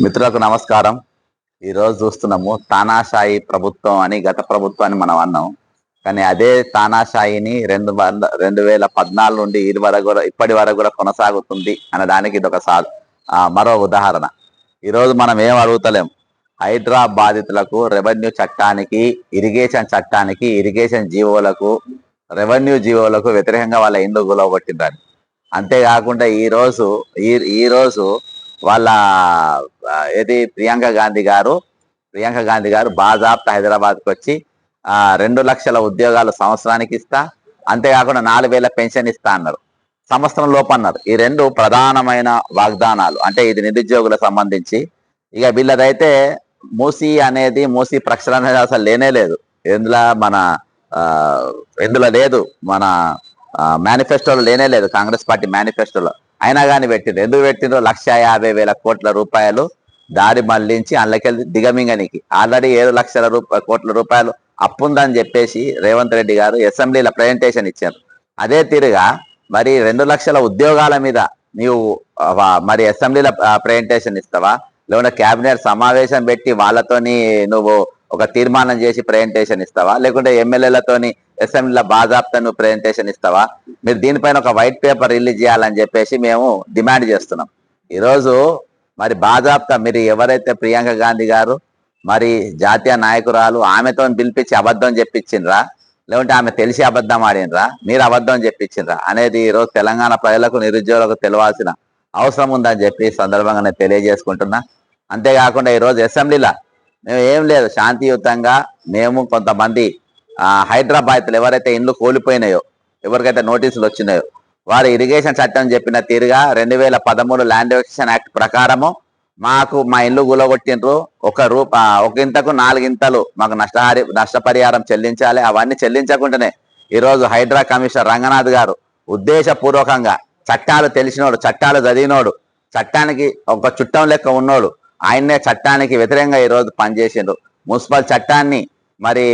మిత్రులకు నమస్కారం. ఈరోజు చూస్తున్నాము తానాషాయి ప్రభుత్వం అని గత ప్రభుత్వాన్ని మనం అన్నాం. కానీ అదే తానాషాయిని రెండు వంద రెండు వేల పద్నాలుగు నుండి ఇరు వరకు కూడా ఇప్పటి వరకు కూడా కొనసాగుతుంది అనడానికి ఇది ఒక సా మరో ఉదాహరణ. ఈరోజు మనం ఏం అడుగుతలేం. హైడ్రా బాధితులకు రెవెన్యూ చట్టానికి ఇరిగేషన్ చట్టానికి ఇరిగేషన్ జీవోలకు రెవెన్యూ జీవోలకు వ్యతిరేకంగా వాళ్ళ ఇండ్లు గులవగొట్టిందని అంతేకాకుండా ఈ రోజు ఈ ఈ రోజు వాళ్ళ ఏది? ప్రియాంక గాంధీ గారు ప్రియాంక గాంధీ గారు బాజాప్త హైదరాబాద్కి వచ్చి రెండు లక్షల ఉద్యోగాలు సంవత్సరానికి ఇస్తా అంతేకాకుండా నాలుగు వేల పెన్షన్ ఇస్తా అన్నారు. సంవత్సరం లోపు అన్నారు. ఈ రెండు ప్రధానమైన వాగ్దానాలు అంటే ఇది నిరుద్యోగులకు సంబంధించి ఇక వీళ్ళదైతే మూసి అనేది మూసి ప్రక్షాళన అనేది అసలు లేనే లేదు. ఇందులో మన ఎందులో ఇందులో లేదు మన మేనిఫెస్టోలో లేనే లేదు కాంగ్రెస్ పార్టీ మేనిఫెస్టోలో. అయినా కానీ పెట్టిండ్రు. ఎందుకు పెట్టిండ్రు? లక్ష యాభై వేల కోట్ల రూపాయలు దారి మళ్ళించి అందులోకెళ్ళి దిగమింగనికి. ఆల్రెడీ ఏడు లక్షల రూప కోట్ల రూపాయలు అప్పు ఉందని చెప్పేసి రేవంత్ రెడ్డి గారు అసెంబ్లీలో ప్రజెంటేషన్ ఇచ్చారు. అదే తీరుగా మరి రెండు లక్షల ఉద్యోగాల మీద నీవు మరి అసెంబ్లీలో ప్రజెంటేషన్ ఇస్తావా? లేకుంటే కేబినెట్ సమావేశం పెట్టి వాళ్ళతోని నువ్వు ఒక తీర్మానం చేసి ప్రజెంటేషన్ ఇస్తావా? లేకుంటే ఎమ్మెల్యేలతోని అసెంబ్లీలో బాజాబ్తో నువ్వు ప్రజెంటేషన్ ఇస్తావా? మీరు దీనిపైన ఒక వైట్ పేపర్ రిలీజ్ చేయాలని చెప్పేసి మేము డిమాండ్ చేస్తున్నాం. ఈరోజు మరి బాజాబ్తా మీరు ఎవరైతే ప్రియాంక గాంధీ గారు మరి జాతీయ నాయకురాలు ఆమెతో పిలిపించి అబద్ధం చెప్పించిండ్రా? లేకుంటే ఆమె తెలిసి అబద్ధం ఆడినరా మీరు అబద్ధం చెప్పించిండ్రా? అనేది ఈరోజు తెలంగాణ ప్రజలకు నిరుద్యోగులకు తెలియాల్సిన అవసరం ఉందని చెప్పి సందర్భంగా నేను తెలియజేసుకుంటున్నా. అంతేకాకుండా ఈరోజు అసెంబ్లీలో మేము ఏం లేదు శాంతియుతంగా మేము కొంతమంది ఆ, హైదరాబాద్లు ఎవరైతే ఇండ్లు కోల్పోయినాయో ఎవరికైతే నోటీసులు వచ్చినాయో వారు ఇరిగేషన్ చట్టం చెప్పిన తీరుగా రెండు వేల పదమూడు ల్యాండ్ ఎక్విజిషన్ యాక్ట్ ప్రకారము మాకు మా ఇల్లు గులగొట్టిండ్రు. ఒక రూప ఒక ఇంతకు నాలుగింతలు మాకు నష్టహారి నష్టపరిహారం చెల్లించాలి. అవన్నీ చెల్లించకుండానే ఈరోజు హైడ్రా కమిషనర్ రంగనాథ్ గారు ఉద్దేశపూర్వకంగా చట్టాలు తెలిసినోడు చట్టాలు చదివినోడు చట్టానికి ఒక చుట్టం లెక్క ఉన్నోడు ఆయన్నే చట్టానికి వ్యతిరేకంగా ఈరోజు పనిచేసిండ్రు. మున్సిపల్ చట్టాన్ని మరి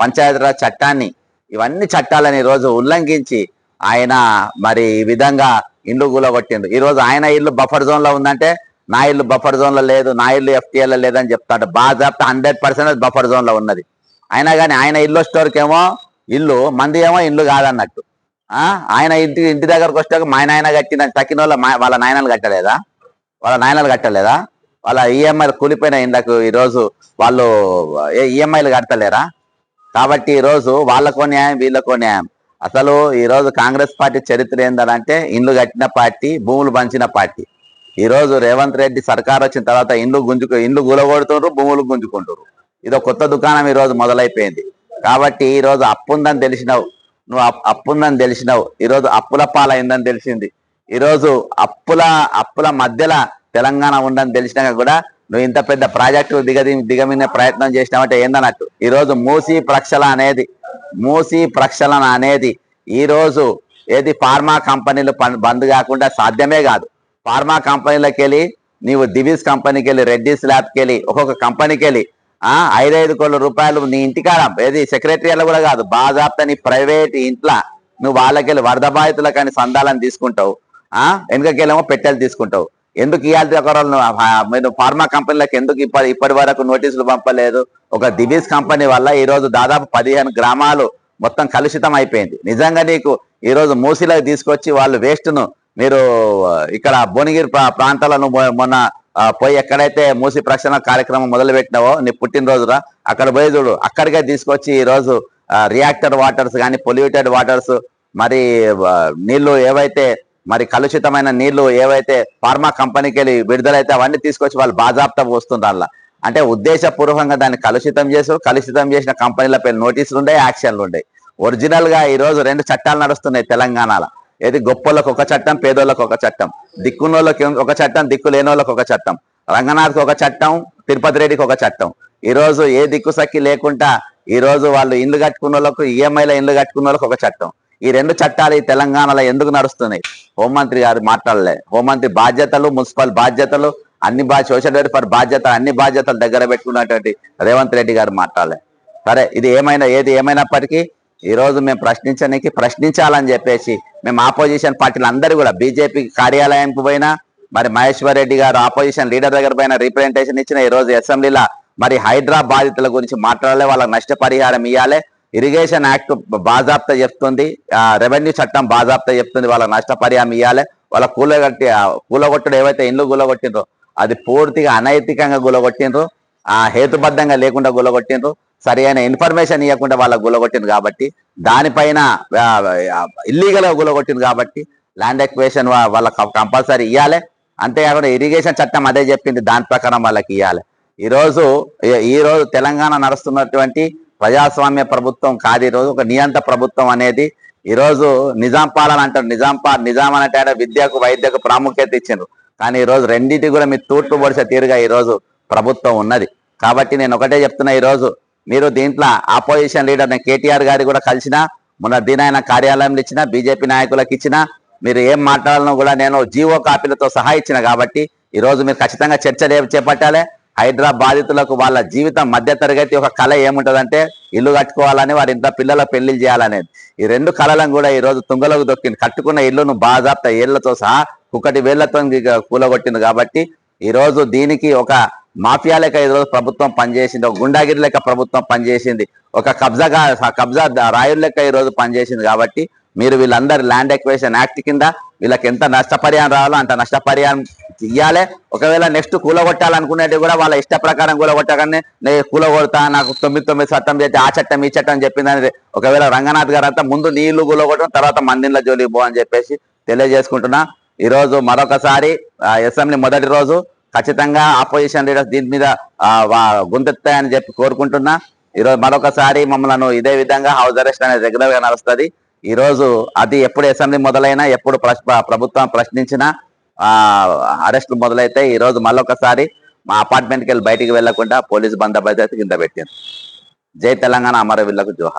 పంచాయతీరాజ్ చట్టాన్ని ఇవన్నీ చట్టాలను ఈరోజు ఉల్లంఘించి ఆయన మరి ఈ విధంగా ఇల్లు కూలగొట్టిండు ఈరోజు ఆయన ఇల్లు బఫర్ జోన్లో ఉందంటే నా ఇల్లు బఫర్ జోన్లో లేదు నా ఇల్లు ఎఫ్టీఎల్ లేదని చెప్తాడు. బాజాప్తా హండ్రెడ్ పర్సెంట్ బఫర్ జోన్లో ఉన్నది. అయినా కానీ ఆయన ఇల్లు స్టోర్కి ఏమో ఇల్లు మంది ఏమో ఇల్లు కాదన్నట్టు. ఆయన ఇంటి ఇంటి దగ్గరకు వచ్చాక మా నాయన కట్టిన తక్కిన వాళ్ళ వాళ్ళ నాయనలు కట్టలేదా? వాళ్ళ నాయనలు కట్టలేదా? వాళ్ళ ఈఎంఐలు కూలిపోయిన ఇండ్లకు ఈరోజు వాళ్ళు ఈఎంఐలు కడతలేరా కాబట్టి ఈరోజు వాళ్ళకో న్యాయం వీళ్ళకో న్యాయం. అసలు ఈరోజు కాంగ్రెస్ పార్టీ చరిత్ర ఏంటంటే ఇండ్లు కట్టిన పార్టీ భూములు పంచిన పార్టీ. ఈరోజు రేవంత్ రెడ్డి సర్కార్ వచ్చిన తర్వాత ఇండ్లు గుంజుకు ఇండ్లు గులగొడుతుండ్రు భూములు గుంజుకుంటారు ఇదో కొత్త దుకాణం ఈ రోజు మొదలైపోయింది. కాబట్టి ఈ రోజు అప్పుందని తెలిసినావు. నువ్వు అప్- అప్పుందని తెలిసినావు. ఈరోజు అప్పుల పాలైందని తెలిసింది. ఈరోజు అప్పుల అప్పుల మధ్యలో తెలంగాణ ఉండని తెలిసినాక కూడా నువ్వు ఇంత పెద్ద ప్రాజెక్టు దిగది దిగమినే ప్రయత్నం చేసినావంటే ఏందన్నట్టు? ఈరోజు మూసీ మూసి ప్రక్షల అనేది మూసి ప్రక్షాళన అనేది ఈరోజు ఏది ఫార్మా కంపెనీలు బంద్ కాకుండా సాధ్యమే కాదు. ఫార్మా కంపెనీలకు వెళ్ళి నీవు దివీస్ కంపెనీకి వెళ్ళి రెడ్డిస్ ల్యాబ్కి వెళ్ళి ఒక్కొక్క కంపెనీకి వెళ్ళి ఆ ఐదైదు కోట్ల రూపాయలు నీ ఇంటికాడ ఏది సెక్రటరీలో కూడా కాదు బాజాప్తా నీ ప్రైవేట్ ఇంట్లో నువ్వు వాళ్ళకెళ్ళి వరద బాధితులకని కానీ సందాలను తీసుకుంటావు. ఆ? వెనుకకెళ్ళేమో పెట్టెలు తీసుకుంటావు. ఎందుకు ఇవ్వాలి ఒకరోజు నువ్వు మీరు ఫార్మా కంపెనీలకు ఎందుకు ఇప్పటి ఇప్పటి వరకు నోటీసులు పంపలేదు? ఒక దివీస్ కంపెనీ వల్ల ఈరోజు దాదాపు పదిహేను గ్రామాలు మొత్తం కలుషితం అయిపోయింది. నిజంగా నీకు ఈ రోజు మూసీలకు తీసుకొచ్చి వాళ్ళు వేస్ట్ను మీరు ఇక్కడ భువనగిరి ప్రాంతాలను మొ- మొన్న పోయి ఎక్కడైతే మూసి ప్రక్షణ కార్యక్రమం మొదలు పెట్టినావో నీ పుట్టినరోజురా అక్కడ పోయి చూడు అక్కడికే తీసుకొచ్చి ఈరోజు రియాక్టర్ వాటర్స్ కానీ పొల్యూటెడ్ వాటర్స్ మరి నీళ్ళు నీళ్ళు ఏవైతే మరి కలుషితమైన నీళ్ళు ఏవైతే ఫార్మా కంపెనీకి వెళ్ళి విడుదలైతే అవన్నీ తీసుకొచ్చి వాళ్ళు బాజాప్తా పోస్తుండ్రు అలా అంటే ఉద్దేశపూర్వకంగా దాన్ని కలుషితం చేసి కలుషితం చేసిన కంపెనీలపై నోటీసులు ఉండే యాక్షన్లు ఉండే ఒరిజినల్గా ఈ రోజు రెండు చట్టాలు నడుస్తున్నాయి తెలంగాణలో. ఏది గొప్పలకు ఒక చట్టం పేదోళ్ళకు ఒక చట్టం. దిక్కున్నోళ్ళకి ఒక చట్టం దిక్కు లేనోళ్ళకి ఒక చట్టం. రంగనాథ్కి ఒక చట్టం తిరుపతి రెడ్డికి ఒక చట్టం. ఈ రోజు ఏ దిక్కు సక్కి లేకుండా ఈ రోజు వాళ్ళు ఇల్లు కట్టుకున్న వాళ్ళకు ఈఎంఐల ఇల్లు కట్టుకున్న వాళ్ళకి ఒక చట్టం. ఈ రెండు చట్టాలు ఈ తెలంగాణలో ఎందుకు నడుస్తున్నాయి? హోంమంత్రి గారు మాట్లాడలే. హోంమంత్రి బాధ్యతలు మున్సిపల్ బాధ్యతలు అన్ని బా సోషల్ వెల్ఫేర్ బాధ్యత అన్ని బాధ్యతలు దగ్గర పెట్టుకున్నటువంటి రేవంత్ రెడ్డి గారు మాట్లాడలే. సరే ఇది ఏమైనా ఏది ఏమైనప్పటికీ ఈరోజు మేము ప్రశ్నించడానికి ప్రశ్నించాలని చెప్పేసి మేము ఆపోజిషన్ పార్టీలు అందరూ కూడా బీజేపీ కార్యాలయానికి పోయినా మరి మహేశ్వర్ రెడ్డి గారు ఆపోజిషన్ లీడర్ దగ్గర పైన రిప్రజెంటేషన్ ఇచ్చిన ఈ రోజు అసెంబ్లీలో మరి హైదరాబాద్ బాధితుల గురించి మాట్లాడాలి వాళ్ళకి నష్టపరిహారం ఇవ్వాలి ఇరిగేషన్ యాక్ట్ బాజాప్త చెప్తుంది. రెవెన్యూ చట్టం బాజాప్తా చెప్తుంది. వాళ్ళ నష్టపరిహారం ఇవ్వాలి వాళ్ళ కూలగట్టి ఆ, ఏవైతే ఇండ్లు కూలగొట్టిండ్రో అది పూర్తిగా అనైతికంగా గులగొట్టినరు ఆ హేతుబద్ధంగా లేకుండా గులగొట్టినరు సరి అయిన ఇన్ఫర్మేషన్ ఇవ్వకుండా వాళ్ళకు గులగొట్టింది కాబట్టి దానిపైన ఇల్లీగల్గా గులగొట్టింది కాబట్టి ల్యాండ్ ఎక్వేషన్ వాళ్ళకి కంపల్సరీ ఇవ్వాలి అంతేకాకుండా ఇరిగేషన్ చట్టం అదే చెప్పింది. దాని ప్రకారం వాళ్ళకి ఇవ్వాలి ఈరోజు ఈరోజు ఈ రోజు తెలంగాణ నడుస్తున్నటువంటి ప్రజాస్వామ్య ప్రభుత్వం కాదు ఈరోజు రోజు ఒక నియంత ప్రభుత్వం అనేది ఈరోజు నిజాం పాలన అంటారు. నిజాం పా నిజాం అనేట విద్యకు వైద్యకు ప్రాముఖ్యత ఇచ్చిండ్రు. కానీ ఈరోజు రెండింటి కూడా మీరు తూర్పు పొడిసే తీరుగా ఈ రోజు ప్రభుత్వం ఉన్నది. కాబట్టి నేను ఒకటే చెప్తున్నా ఈరోజు మీరు దీంట్లో ఆపోజిషన్ లీడర్ నేను కేటీఆర్ గారి కూడా కలిసిన మొన్న దీనైన కార్యాలయంలో ఇచ్చిన బీజేపీ నాయకులకు ఇచ్చిన మీరు ఏం మాట్లాడాలనో కూడా నేను జీవో కాపీలతో సహా ఇచ్చిన కాబట్టి ఈరోజు మీరు ఖచ్చితంగా చర్చ చేపట్టాలి. హైదరాబాదితులకు వాళ్ళ జీవితం మధ్య తరగతి ఒక కళ ఏముంటదంటే ఇల్లు కట్టుకోవాలని వారి ఇంట్లో పిల్లల పెళ్ళిళ్ళు చేయాలనేది. ఈ రెండు కళలను కూడా ఈ రోజు తుంగలోకి దొక్కింది. కట్టుకున్న ఇల్లును బాజాప్త ఏళ్ళతో సహా కుక్కటి వేళ్ళతో కూలగొట్టింది కాబట్టి ఈ రోజు దీనికి ఒక మాఫియా లెక్క ఈ రోజు ప్రభుత్వం పనిచేసింది. ఒక గుండాగిరి లెక్క ప్రభుత్వం పనిచేసింది. ఒక కబ్జాగా కబ్జా రాయుల లెక్క ఈ రోజు పనిచేసింది కాబట్టి మీరు వీళ్ళందరి ల్యాండ్ ఎక్వేషన్ యాక్ట్ కింద వీళ్ళకి ఎంత నష్టపరిహారం రావాలో అంత నష్టపరిహారం ఇవ్వాలి ఒకవేళ నెక్స్ట్ కూలగొట్టాలనుకునేది కూడా వాళ్ళ ఇష్ట ప్రకారం కూలగొట్టగానే నేను కూలగొడతా నాకు తొమ్మిది తొమ్మిది చట్టం చేస్తే ఆ చట్టం ఈ చట్టం చెప్పిందని ఒకవేళ రంగనాథ్ గారు అంతా ముందు నీళ్ళు కూలగొట్టడం తర్వాత మందిలో జోలికి పో అని చెప్పేసి తెలియజేసుకుంటున్నా. ఈరోజు మరొకసారి ఆ, అసెంబ్లీ మొదటి రోజు ఖచ్చితంగా ఆపోజిషన్ లీడర్స్ దీని మీద గుంతెత్తాయని చెప్పి కోరుకుంటున్నా. ఈరోజు మరొకసారి మమ్మల్ని ఇదే విధంగా హౌస్ అరెస్ట్ అనేది రెగ్యులర్గా నడుస్తుంది. ఈరోజు అది ఎప్పుడు అసెంబ్లీ మొదలైనా ఎప్పుడు ప్రశ్- ప్రభుత్వం ప్రశ్నించినా అరెస్టులు మొదలైతే ఈ రోజు మళ్ళొకసారి మా అపార్ట్మెంట్కి వెళ్ళి బయటికి వెళ్ళకుండా పోలీసు బందోబస్తు అయితే కింద పెట్టారు జై తెలంగాణ అమరవీరులకు జోహార్.